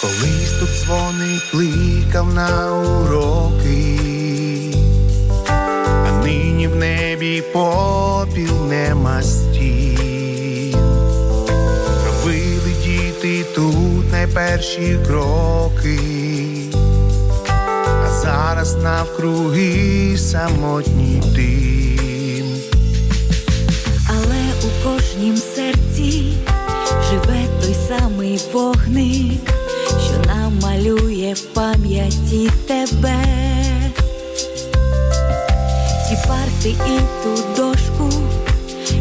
тут дзвоник кликав на уроки, а нині в небі попіл нема стін. Робили діти тут найперші кроки, а зараз навкруги самотній дим. Але у кожнім серці живе той самий вогник, в пам'яті тебе. Ті парти і ту дошку,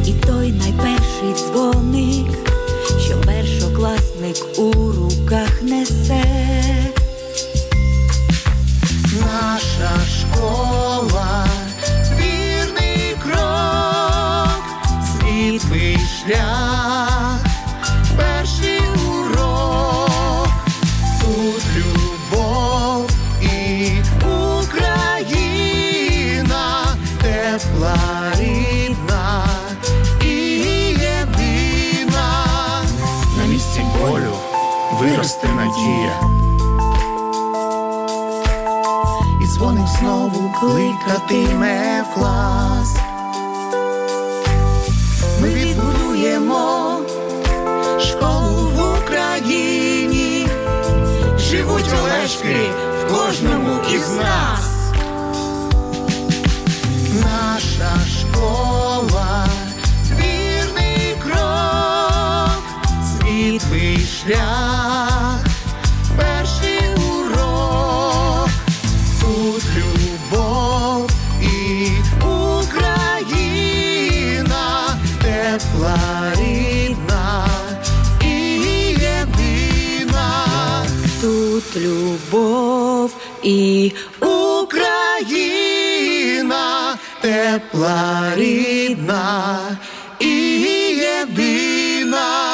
і той найперший дзвоник, що першокласник у руках несе. Наша школа, тепла рідна і єдина. На місці болю виросте надія. І дзвоник знову кликатиме в клас. Ми відбудуємо школу в Україні. Живуть Олешки в кожному із нас. Шлях, перший урок. Тут любов і Україна, тепла рідна і єдина. Тут любов і Україна, тепла рідна і єдина.